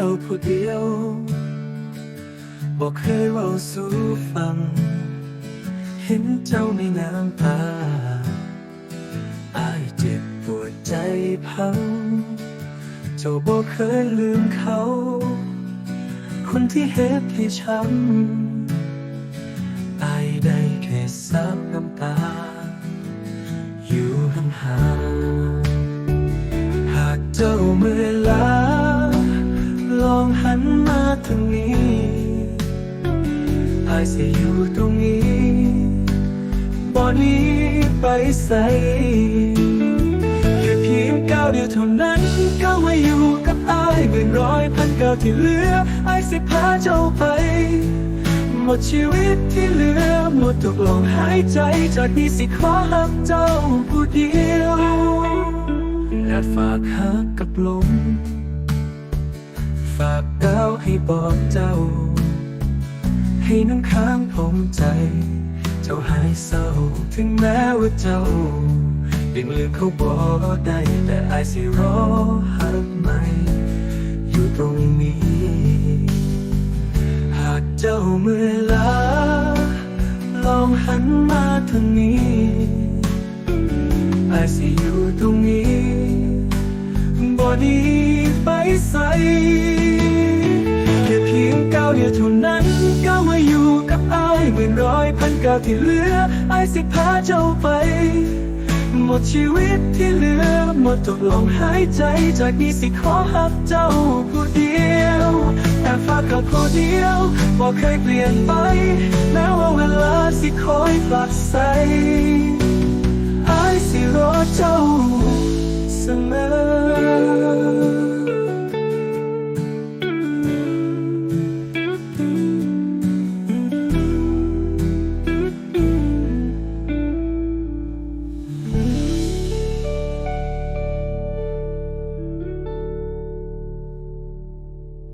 จ้าผู้เดียวบอกเคยเว่าสู่ฟัง เห็นเจ้าในน้ำตาอายเจ็บปวดใจพัง เจ้าบอกเคยลืมเขา คนที่เฮ็ดให้ช้ำอายได้แค่ซับน้ำตา อยู่ห่างๆหากเจ้าเมื่อ องหันมาทางนี้อายสิอยู่ตรงนี้บ่หนี้ไปใส่แค่เพียงก้าวเดียวเท่านั้นก้าวมาอยู่กับอายเป็นร้อยพันก้าวที่เหลืออายสิพาเจ้าไป หมดชีวิตที่เหลือหมดทุกลมหายใจจากนี้สิขอหักเจ้าผู้เดียวและฝากหักกับลม ฝากดาวให้บอกเจ้า ให้น้ำค้างผมใจ เจ้าหายเศร้า ถึงแม้ว่าเจ้าเปลี่ยนลืมเขาบอกได้แต่ไอสิรอหักใหม่อยู่ตรงนี้ หากเจ้าเมื่อลาลองหันมาทางนี้ไอสิอยู่ตรงนี้บ่หนีไปใส่ หมื่นร้อยพันก้าวที่เหลือไอสิพาเจ้าไป หมดชีวิตที่เหลือ หมดทุกลมหายใจ จากนี้สิขอหักเจ้าผู้เดียวแต่ฝากกับผู้เดียวบอกเคยเปลี่ยนไปแม้ว่าเวลาสิคอยฝากใส